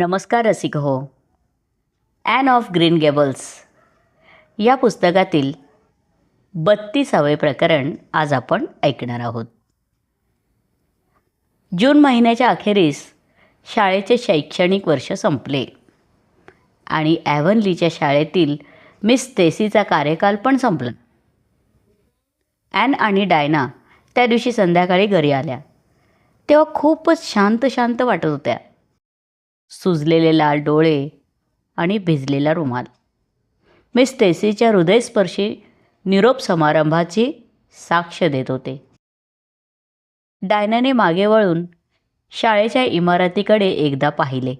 नमस्कार रसिक हो. ॲन ऑफ ग्रीन गेबल्स या पुस्तकातील बत्तीसावे प्रकरण आज आपण ऐकणार आहोत. जून महिन्याच्या अखेरीस शाळेचे शैक्षणिक वर्ष संपले. आणि ॲव्हनलीच्या शाळेतील मिस तेसीचा कार्यकाल पण संपला. ॲन आणि डायना त्या दिवशी संध्याकाळी घरी आल्या. तेव्हा खूपच शांत शांत वाटत होत्या. सुजलेले लाल डोळे आणि भिजलेला रुमाल. मिस स्टेसीच्या हृदयस्पर्शी निरोप समारंभाची साक्ष देत होते. डायनाने मागे वळून शाळेच्या इमारतीकडे एकदा पाहिले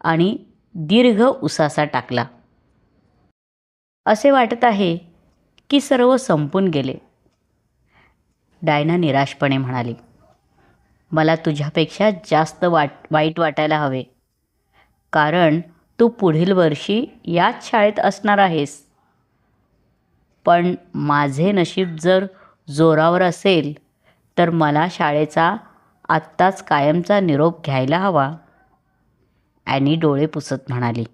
आणि दीर्घ उसासा टाकला. असे वाटत आहे की सर्व संपून गेले. डायना निराशपणे म्हणाली. मला तुझ्यापेक्षा जास्त वाट वाईट वाटायला हवे. कारण तू पुढील वर्षी याच शाळेत असणार आहेस. पण माझे नशीब जर जोरावर असेल तर मला शाळेचा आत्ताच कायमचा निरोप घ्यायला हवा. ॲनी डोळे पुसत म्हणाली.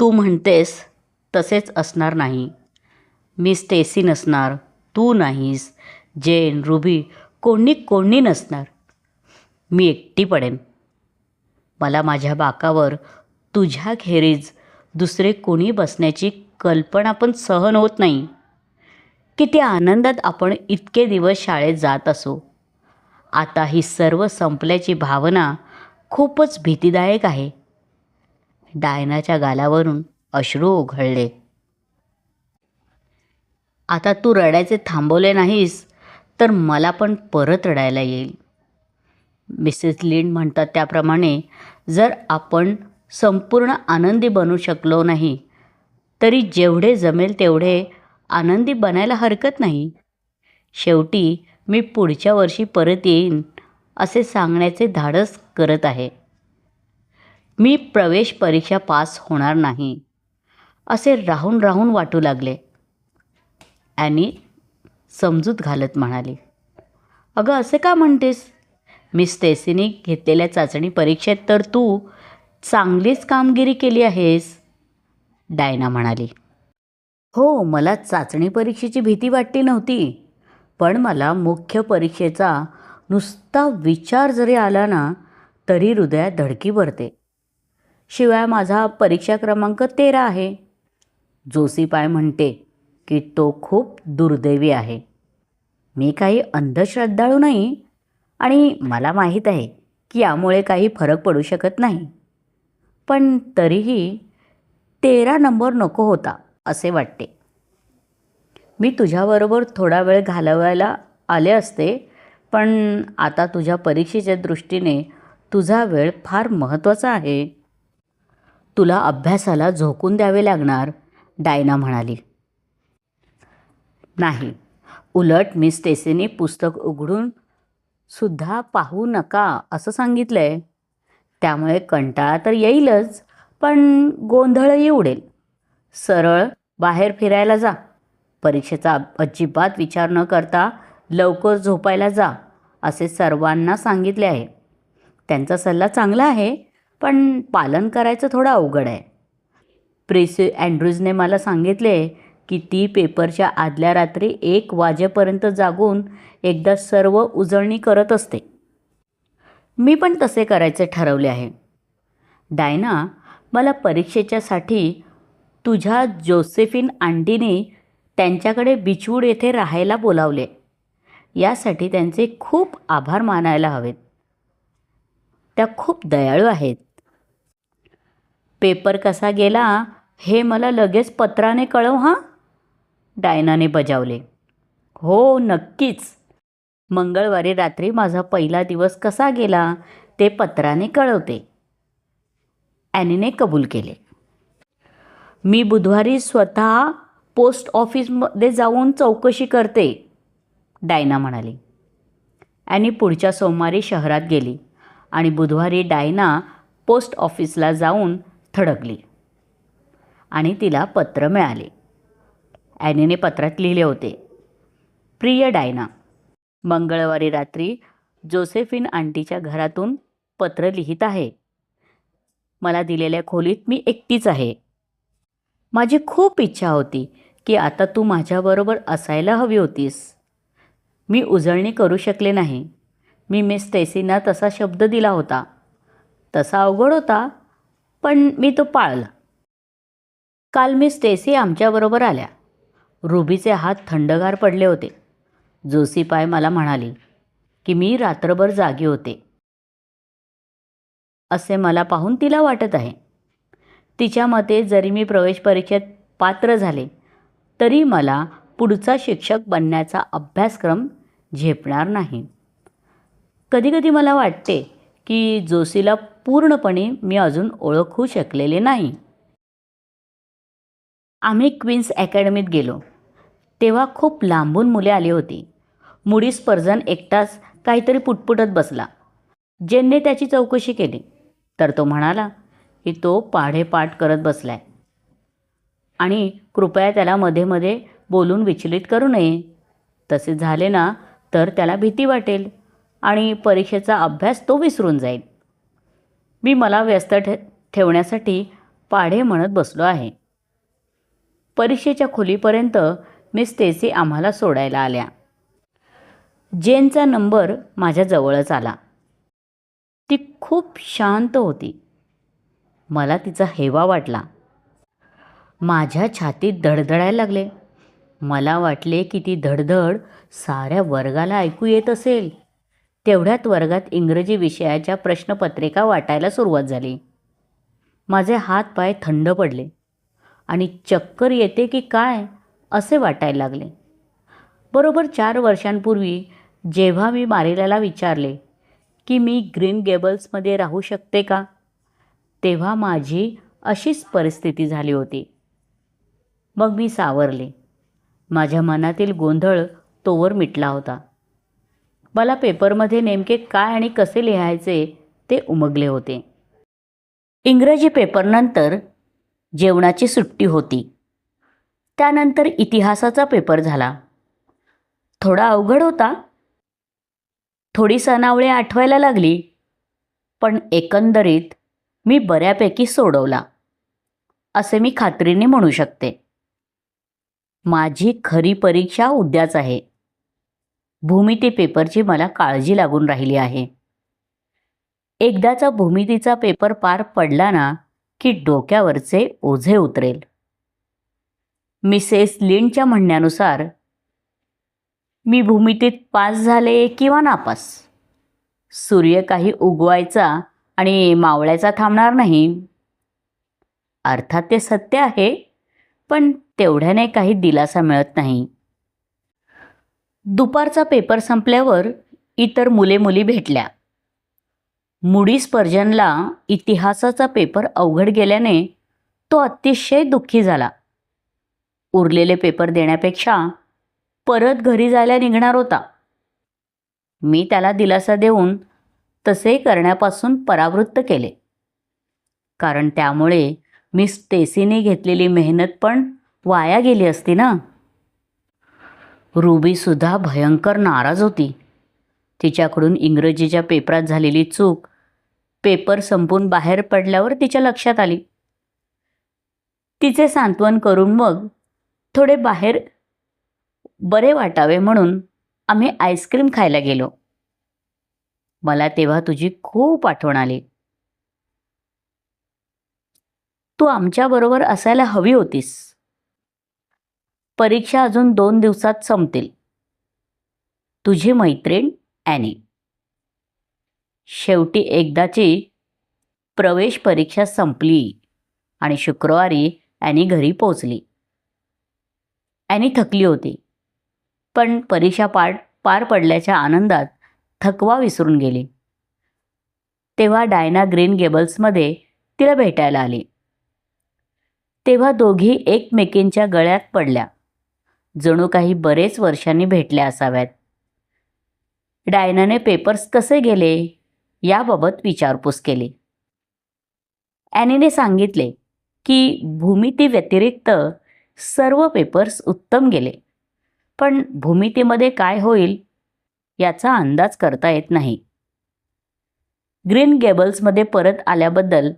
तू म्हणतेस तसेच असणार नाही. मी स्टेसी नसणार. तू नाहीस. जेन रुबी कोणी कोणी नसणार. मी एकटी पडेन. मला माझ्या बाकावर तुझ्या खेरीज दुसरे कोणी बसण्याची कल्पना पण सहन होत नाही. किती आनंदात आपण इतके दिवस शाळेत जात असो. आता ही सर्व संपल्याची भावना खूपच भीतीदायक आहे. डायनाच्या गालावरून अश्रू ओघळले आता तू रडायचे थांबवले नाहीस. तर मला पण परत रडायला येईल. मिसेस लिंड म्हणतात त्याप्रमाणे जर आपण संपूर्ण आनंदी बनू शकलो नाही तरी जेवढे जमेल तेवढे आनंदी बनायला हरकत नाही. शेवटी मी पुढच्या वर्षी परत येईन असे सांगण्याचे धाडस करत आहे. मी प्रवेश परीक्षा पास होणार नाही असे राहून राहून वाटू लागले. ॲनी समजूत घालत म्हणाली. अगं असे का म्हणतेस? मी स्टेसीने घेतलेल्या चाचणी परीक्षेत तर तू चांगलीच कामगिरी केली आहेस डायना म्हणाली. हो मला चाचणी परीक्षेची भीती वाटली नव्हती पण मला मुख्य परीक्षेचा नुसता विचार जरी आला ना तरी हृदयात धडकी भरते. शिवाय माझा परीक्षा क्रमांक तेरा आहे. जोशीपाय म्हणते की तो खूप दुर्दैवी आहे. मी काही अंधश्रद्धाळू नाही आणि मला माहीत आहे की यामुळे काही फरक पडू शकत नाही. पण तरीही तेरा नंबर नको होता असे वाटते. मी तुझ्याबरोबर थोडा वेळ घालवायला आले असते पण आता तुझ्या परीक्षेच्या दृष्टीने तुझा वेळ फार महत्त्वाचा आहे. तुला अभ्यासाला झोकून द्यावे लागणार डायना म्हणाली. नाही. उलट मी स्टेसीने पुस्तक उघडून सुद्धा पाहू नका असं सांगितलं आहे त्यामुळे कंटाळा तर येईलच पण गोंधळही उडेल. सरळ बाहेर फिरायला जा. परीक्षेचा अजिबात विचार न करता लवकर झोपायला जा असे सर्वांना सांगितले आहे. त्यांचा सल्ला चांगला आहे पण पालन करायचं थोडं अवघड आहे. प्रिसी अँड्रूजने मला सांगितले की ती पेपरच्या आदल्या रात्री एक वाजेपर्यंत जागून एकदा सर्व उजळणी करत असते. मी पण तसे करायचे ठरवले आहे. डायना मला परीक्षेच्यासाठी तुझ्या जोसेफिन आंटीने त्यांच्याकडे बिचवूड येथे राहायला बोलावले. यासाठी त्यांचे खूप आभार मानायला हवेत. त्या खूप दयाळू आहेत. पेपर कसा गेला हे मला लगेच पत्राने कळव हां? डायनाने बजावले. हो नक्कीच. मंगळवारी रात्री माझा पहिला दिवस कसा गेला ते पत्राने कळवते. ॲनीने कबूल केले. मी बुधवारी स्वतः पोस्ट ऑफिसमध्ये जाऊन चौकशी करते डायना म्हणाली. ॲनी पुढच्या सोमवारी शहरात गेली आणि बुधवारी डायना पोस्ट ऑफिसला जाऊन थडकली आणि तिला पत्र मिळाले. ॲनीने पत्रात लिहिले होते. प्रिय डायना मंगळवारी रात्री जोसेफिन आंटीच्या घरातून पत्र लिहित आहे. मला दिलेल्या खोलीत मी एकटीच आहे. माझी खूप इच्छा होती की आता तू माझ्याबरोबर असायला हवी होतीस. मी उजळणी करू शकले नाही. मी मिस स्टेसींना तसा शब्द दिला होता. तसा अवघड होता पण मी तो पाळला. काल मिस स्टेसी आमच्याबरोबर आल्या. रुबीचे हात थंडगार पडले होते. जोसीपाय मला म्हणाली की मी रात्रभर जागी होते. असे मला पाहून तिला वाटत आहे. तिच्या मते जरी मी प्रवेश परीक्षेत पात्र झाले तरी मला पुढचा शिक्षक बनण्याचा अभ्यासक्रम झेपणार नाही. कधीकधी मला वाटते की जोशीला पूर्णपणे मी अजून ओळखू शकलेले नाही. आम्ही क्वीन्स अकॅडमीत गेलो. तेव्हा खूप लांबून मुले आली होती. मुडी स्पर्जन एकटाच काहीतरी पुटपुटत बसला. जेनने त्याची चौकशी केली. तर तो म्हणाला की तो पाढेपाठ करत बसलाय. आणि कृपया त्याला मध्ये मध्ये बोलून विचलित करू नये. तसे झाले ना तर त्याला भीती वाटेल आणि परीक्षेचा अभ्यास तो विसरून जाईल. मी मला व्यस्त ठे ठेवण्यासाठी पाढे म्हणत बसलो आहे. परीक्षेच्या खोलीपर्यंत मिस स्टेसी आम्हाला सोडायला आल्या. जेनचा नंबर माझ्याजवळच आला. ती खूप शांत होती. मला तिचा हेवा वाटला. माझ्या छातीत धडधडायला लागले. मला वाटले की ती धडधड साऱ्या वर्गाला ऐकू येत असेल. तेवढ्यात वर्गात इंग्रजी विषयाच्या प्रश्नपत्रिका वाटायला सुरुवात झाली. माझे हात पाय थंड पडले. आणि चक्कर येते की काय? असे वाटायला लागले. बरोबर चार वर्षांपूर्वी जेव्हा मी मारिलाला विचारले की मी ग्रीन गेबल्समध्ये राहू शकते का? तेव्हा माझी अशीच परिस्थिती झाली होती. मग मी सावरले. माझ्या मनातील गोंधळ तोवर मिटला होता. मला पेपरमध्ये नेमके काय आणि कसे लिहायचे ते उमगले होते. इंग्रजी पेपरनंतर जेवणाची सुट्टी होती. त्यानंतर इतिहासाचा पेपर झाला. थोडा अवघड होता. थोडी सणावळे आठवायला लागली. पण एकंदरीत मी बऱ्यापैकी सोडवला. असे मी खात्रीने म्हणू शकते. माझी खरी परीक्षा उद्याच आहे. भूमिती पेपरची मला काळजी लागून राहिली आहे. एकदाचा भूमितीचा पेपर पार पडला ना की डोक्यावरचे ओझे उतरेल. मिसेस लिंडच्या म्हणण्यानुसार मी भूमितीत पास झाले किंवा नापास? सूर्य काही उगवायचा आणि मावळ्याचा थांबणार नाही. अर्थात ते सत्य आहे पण तेवढ्याने काही दिलासा मिळत नाही. दुपारचा पेपर संपल्यावर इतर मुले मुली भेटल्या. मुडी स्पर्जनला इतिहासाचा पेपर अवघड गेल्याने तो अतिशय दुःखी झाला. उरलेले पेपर देण्यापेक्षा परत घरी जायला निघणार होता. मी त्याला दिलासा देऊन तसे करण्यापासून परावृत्त केले. कारण त्यामुळे मी स्टेसीने घेतलेली मेहनत पण वाया गेली असती ना. रुबीसुद्धा भयंकर नाराज होती. तिच्याकडून इंग्रजीच्या पेपरात झालेली चूक पेपर संपून बाहेर पडल्यावर तिच्या लक्षात आली. तिचे सांत्वन करून मग थोडे बाहेर बरे वाटावे म्हणून आम्ही आईस्क्रीम खायला गेलो. मला तेव्हा तुझी खूप आठवण आली. तू आमच्याबरोबर असायला हवी होतीस. परीक्षा अजून दोन दिवसात संपतील. तुझी मैत्रीण ॲनी. शेवटी एकदाची प्रवेश परीक्षा संपली आणि शुक्रवारी ॲनी घरी पोचली ॲनी थकली होती. पण परीक्षा पार पार पडल्याच्या आनंदात थकवा विसरून गेली. तेव्हा डायना ग्रीन गेबल्समध्ये तिला भेटायला आली. तेव्हा दोघी एकमेकींच्या गळ्यात पडल्या. जणू काही बरेच वर्षांनी भेटल्या असाव्यात. डायनाने पेपर्स कसे गेले याबाबत विचारपूस केली. ॲनीने सांगितले की भूमिती व्यतिरिक्त सर्व पेपर्स उत्तम गेले. पण भूमितीमध्ये काय होईल याचा अंदाज करता येत नाही. ग्रीन गेबल्समध्ये परत आल्याबद्दल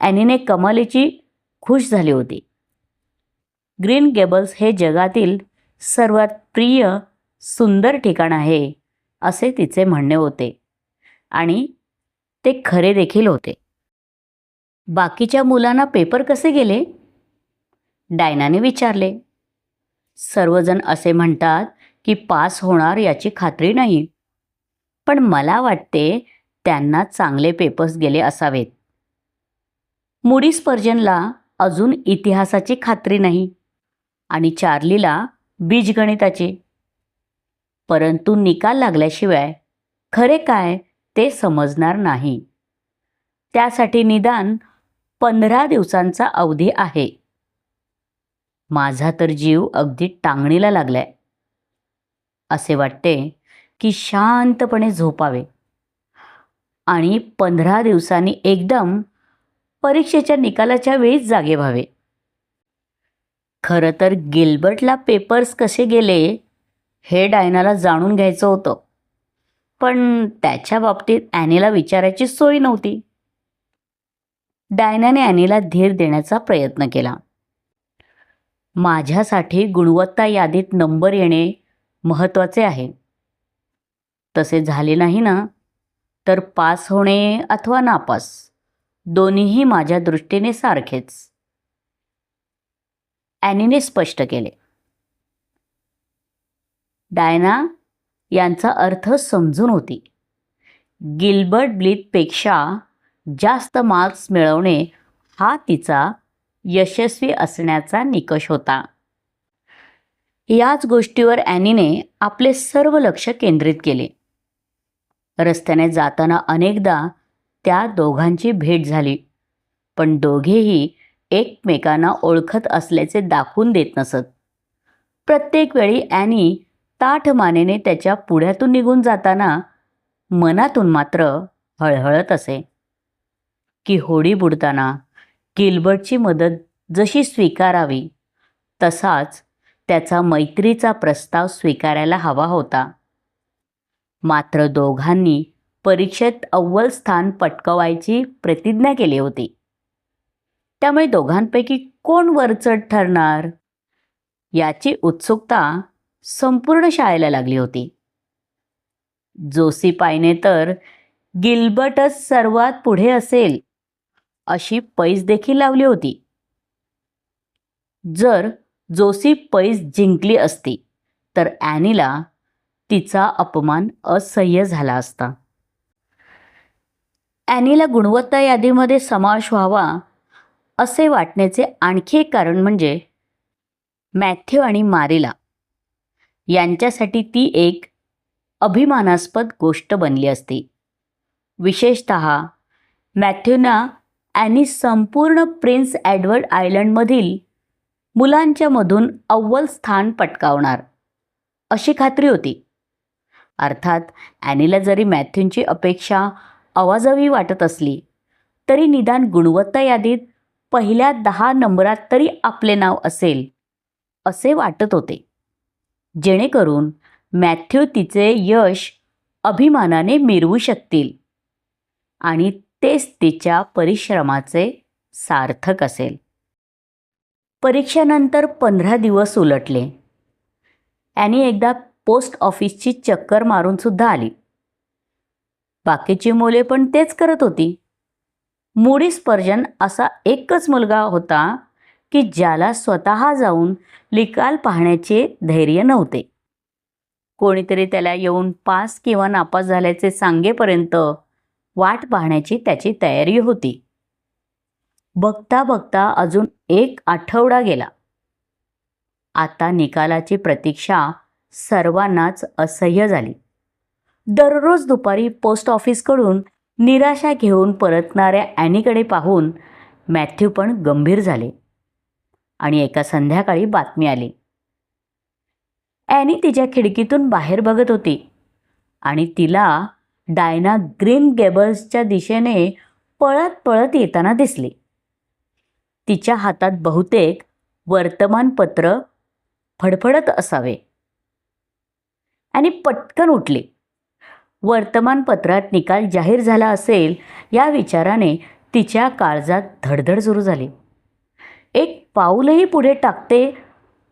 ॲनीने कमालीची खुश झाली होती. ग्रीन गेबल्स हे जगातील सर्वात प्रिय सुंदर ठिकाण आहे असे तिचे म्हणणे होते. आणि ते खरे देखील होते. बाकीच्या मुलांना पेपर कसे गेले? डायनाने विचारले. सर्वजण असे म्हणतात की पास होणार याची खात्री नाही. पण मला वाटते त्यांना चांगले पेपर्स गेले असावेत. मुडी स्पर्जनला अजून इतिहासाची खात्री नाही आणि चार्लीला बीजगणिताची. परंतु निकाल लागल्याशिवाय खरे काय ते समजणार नाही. त्यासाठी निदान पंधरा दिवसांचा अवधी आहे. माझा तर जीव अगदी टांगणीला लागलाय. असे वाटते की शांतपणे झोपावे. आणि पंधरा दिवसांनी एकदम परीक्षेच्या निकालाच्या वेळीच जागे व्हावे. खरं तर गिल्बर्टला पेपर्स कसे गेले हे डायनाला जाणून घ्यायचं होतं. पण त्याच्या बाबतीत ॲनीला विचारायची सोय नव्हती. डायनाने ॲनीला धीर देण्याचा प्रयत्न केला. माझ्यासाठी गुणवत्ता यादीत नंबर येणे महत्त्वाचे आहे. तसे झाले नाही ना? तर पास होणे अथवा नापास दोन्हीही माझ्या दृष्टीने सारखेच. ॲनीने स्पष्ट केले. डायना यांचा अर्थ समजून होती. गिल्बर्ट ब्लिथपेक्षा जास्त मार्क्स मिळवणे हा तिचा यशस्वी असण्याचा निकष होता. याच गोष्टीवर ॲनीने आपले सर्व लक्ष केंद्रित केले. रस्त्याने जाताना अनेकदा त्या दोघांची भेट झाली पण दोघेही एकमेकांना ओळखत असल्याचे दाखवून देत नसत. प्रत्येक वेळी ॲनी ताठ मानेने त्याच्या पुढ्यातून निघून जाताना मनातून मात्र हळहळत असे. की होडी बुडताना गिल्बर्टची मदत जशी स्वीकारावी तसाच त्याचा मैत्रीचा प्रस्ताव स्वीकारायला हवा होता. मात्र दोघांनी परीक्षेत अव्वल स्थान पटकवायची प्रतिज्ञा केली होती. त्यामुळे दोघांपैकी कोण वरचढ ठरणार? याची उत्सुकता संपूर्ण शाळेला लागली होती. जोसीपायने तर गिल्बर्टच सर्वात पुढे असेल. अशी पैज देखील लावली होती. जर जोसी पैज जिंकली असती तर ॲनीला तिचा अपमान असह्य झाला असता. ॲनीला गुणवत्ता यादीमध्ये समावेश व्हावा असे वाटण्याचे आणखी एक कारण म्हणजे मॅथ्यू आणि मारिला यांच्यासाठी ती एक अभिमानास्पद गोष्ट बनली असती. विशेषत मॅथ्यूना ॲनी संपूर्ण प्रिन्स एडवर्ड आयलंडमधील मुलांच्या मधून अव्वल स्थान पटकावणार. अशी खात्री होती. अर्थात ॲनीला जरी मॅथ्यूंची अपेक्षा अवाजवी वाटत असली तरी निदान गुणवत्ता यादीत पहिल्या दहा नंबरात तरी आपले नाव असेल असे वाटत होते. जेणेकरून मॅथ्यू तिचे यश अभिमानाने मिरवू शकतील. आणि तेच तिच्या परिश्रमाचे सार्थक असेल. परीक्षेनंतर पंधरा दिवस उलटले. ॲनी एकदा पोस्ट ऑफिसची चक्कर मारूनसुद्धा आली. बाकीची मुले पण तेच करत होती. मुडी स्पर्जन असा एकच मुलगा होता की ज्याला स्वतः जाऊन निकाल पाहण्याचे धैर्य नव्हते. कोणीतरी त्याला येऊन पास किंवा नापास झाल्याचे सांगेपर्यंत वाट पाहण्याची त्याची तयारी होती. बघता बघता अजून एक आठवडा गेला. आता निकालाची प्रतीक्षा सर्वांनाच असह्य झाली. दररोज दुपारी पोस्ट ऑफिसकडून निराशा घेऊन परतणाऱ्या ॲनीकडे पाहून मॅथ्यू पण गंभीर झाले आणि एका संध्याकाळी बातमी आली. ॲनी तिच्या खिडकीतून बाहेर बघत होती आणि तिला डायना ग्रीन गेबल्सच्या दिशेने पळत पळत येताना दिसली. तिच्या हातात बहुतेक वर्तमानपत्र फडफडत असावे. आणि पटकन उठली. वर्तमानपत्रात निकाल जाहीर झाला असेल या विचाराने तिच्या काळजात धडधड सुरू झाली. एक पाऊलही पुढे टाकते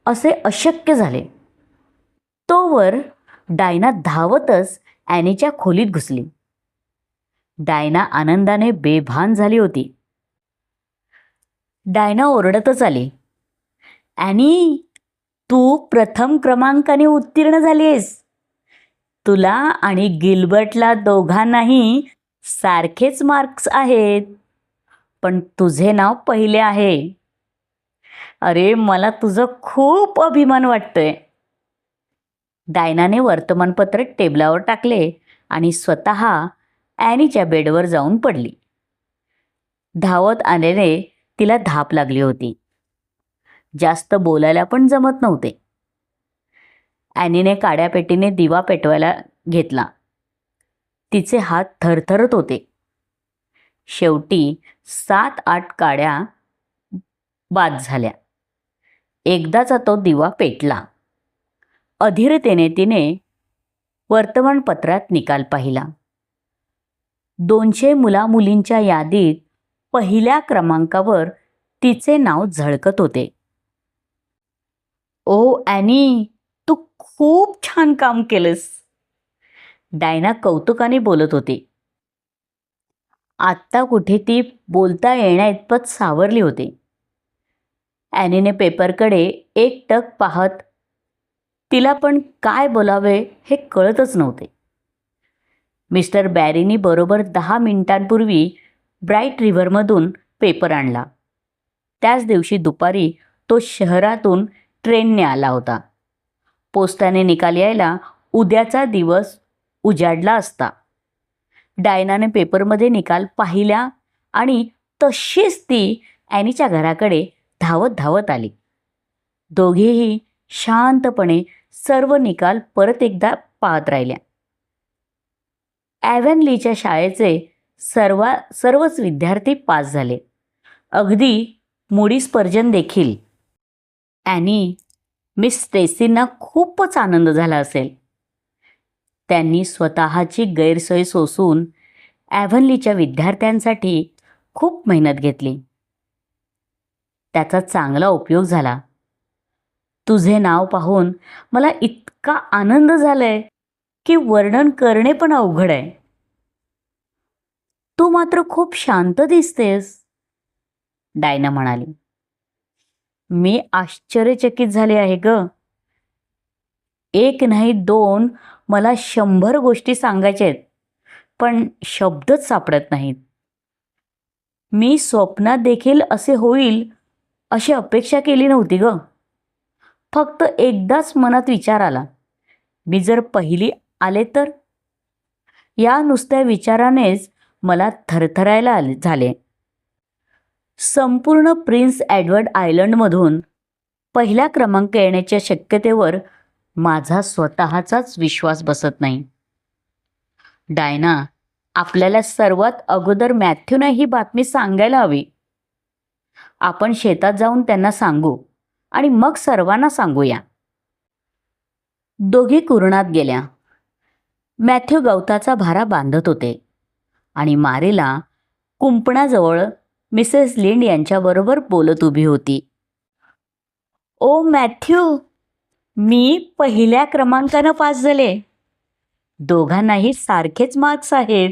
असे अशक्य झाले. तोवर डायना धावतच ॲनीच्या खोलीत घुसली. डायना आनंदाने बेभान झाली होती. डायना ओरडतच आली. ॲनी तू प्रथम क्रमांकाने उत्तीर्ण झालीस तुला आणि गिल्बर्टला दोघांनाही सारखेच मार्क्स आहेत पण तुझे नाव पहिले आहे. अरे मला तुझं खूप अभिमान वाटतंय. डायनाने वर्तमानपत्र टेबलावर टाकले आणि स्वतः ॲनीच्या बेडवर जाऊन पडली. धावत आलेले तिला धाप लागली होती. जास्त बोलायला पण जमत नव्हते. ॲनीने काड्यापेटीने दिवा पेटवायला घेतला. तिचे हात थरथरत होते. शेवटी सात आठ काड्या बाद झाल्या. एकदाचा तो दिवा पेटला. अधीरतेने तिने वर्तमानपत्रात निकाल पाहिला. दोनशे मुलामुलींच्या यादीत पहिल्या क्रमांकावर तिचे नाव झळकत होते. ओ ॲनी तू खूप छान काम केलंस डायना कौतुकाने बोलत होती. आत्ता कुठे ती बोलता येण्याइतपत सावरली होती. ॲनीने पेपरकडे एक टक पाहत तिला पण काय बोलावे हे कळतच नव्हते. मिस्टर बॅरीनी बरोबर दहा मिनिटांपूर्वी ब्राईट रिव्हरमधून पेपर आणला. त्याच दिवशी दुपारी तो शहरातून ट्रेनने आला होता. पोस्टाने निकाल यायला उद्याचा दिवस उजाडला असता. डायनाने पेपरमध्ये निकाल पाहिल्या आणि तशीच ती ॲनीच्या घराकडे धावत धावत आली. दोघेही शांतपणे सर्व निकाल परत एकदा पाहत राहिल्या. ॲव्हॅनलीच्या शाळेचे सर्वा सर्वच विद्यार्थी पास झाले. अगदी मुडी स्पर्जन देखील. ॲनी मिस स्टेसींना खूपच आनंद झाला असेल. त्यांनी स्वतःची गैरसोय सोसून ॲव्हनलीच्या विद्यार्थ्यांसाठी खूप मेहनत घेतली. त्याचा चांगला उपयोग झाला. तुझे नाव पाहून मला इतका आनंद झालाय की वर्णन करणे पण अवघड आहे. तू मात्र खूप शांत दिसतेस. डायना म्हणाली. मी आश्चर्यचकित झाले आहे ग. एक नाही दोन मला शंभर गोष्टी सांगायच्या आहेत पण शब्दच सापडत नाहीत. मी स्वप्नात देखील असे होईल अशी अपेक्षा केली नव्हती ग. फक्त एकदाच मनात विचार आला. मी जर पहिली आले तर? या नुसत्या विचारानेच मला थरथरायला आले झाले. संपूर्ण प्रिन्स एडवर्ड आयलंडमधून पहिला क्रमांक येण्याच्या शक्यतेवर माझा स्वतःचाच विश्वास बसत नाही. डायना आपल्याला सर्वात अगोदर मॅथ्यूनं ही बातमी सांगायला हवी. आपण शेतात जाऊन त्यांना सांगू. आणि मग सर्वांना सांगूया. दोघे कुरणात गेल्या. मॅथ्यू गवताचा भारा बांधत होते आणि मारेला कुंपणाजवळ मिसेस लिंड यांच्याबरोबर बोलत उभी होती. ओ मॅथ्यू मी पहिल्या क्रमांकानं पास झाले. दोघांनाही सारखेच मार्क्स आहेत.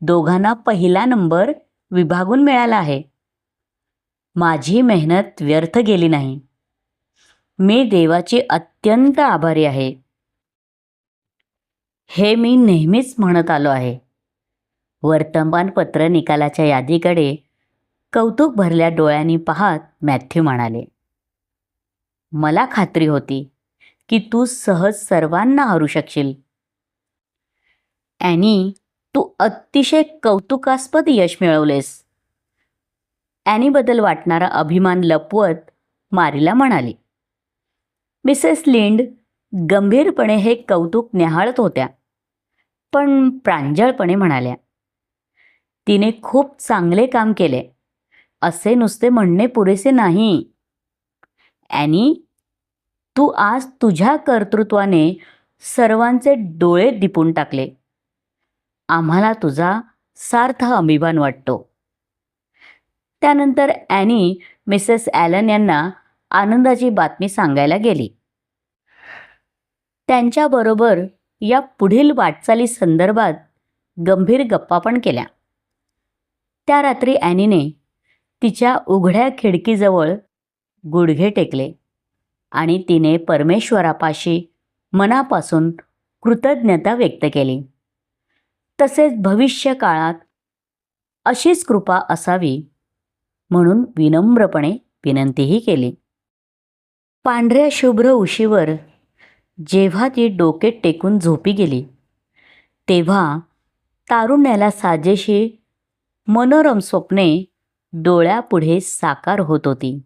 दोघांना पहिला नंबर विभागून मिळाला आहे. माझी मेहनत व्यर्थ गेली नाही. मी देवाची अत्यंत आभारी आहे. हे मी नेहमीच म्हणत आलो आहे. वर्तमानपत्र निकालाच्या यादीकडे कौतुक भरल्या डोळ्यांनी पाहत मॅथ्यू म्हणाले मला खात्री होती की तू सहज सर्वांना हरू शकशील. ॲनी तू अतिशय कौतुकास्पद यश मिळवलेस. ॲनीबद्दल वाटणारा अभिमान लपवत मारीला म्हणाली. मिसेस लिंड गंभीरपणे हे कौतुक न्याहाळत होत्या. पण प्रांजळपणे म्हणाल्या तिने खूप चांगले काम केले. असे नुसते म्हणणे पुरेसे नाही. ॲनी तू आज तुझ्या कर्तृत्वाने सर्वांचे डोळे दिपून टाकले. आम्हाला तुझा सार्थ अभिमान वाटतो. त्यानंतर ॲनी मिसेस ॲलन यांना आनंदाची बातमी सांगायला गेली. त्यांच्याबरोबर या पुढील वाटचाली संदर्भात गंभीर गप्पा पण केल्या. त्या रात्री ॲनीने तिच्या उघड्या खिडकीजवळ गुडघे टेकले आणि तिने परमेश्वरापाशी मनापासून कृतज्ञता व्यक्त केली. तसेच भविष्य काळात अशीच कृपा असावी म्हणून विनम्रपणे विनंतीही केली. पांढऱ्या शुभ्र उशीवर जेव्हा ती डोके टेकून झोपी गेली तेव्हा तारुण्याला साजेशी मनोरम स्वप्ने डोळ्यापुढे साकार होत होती.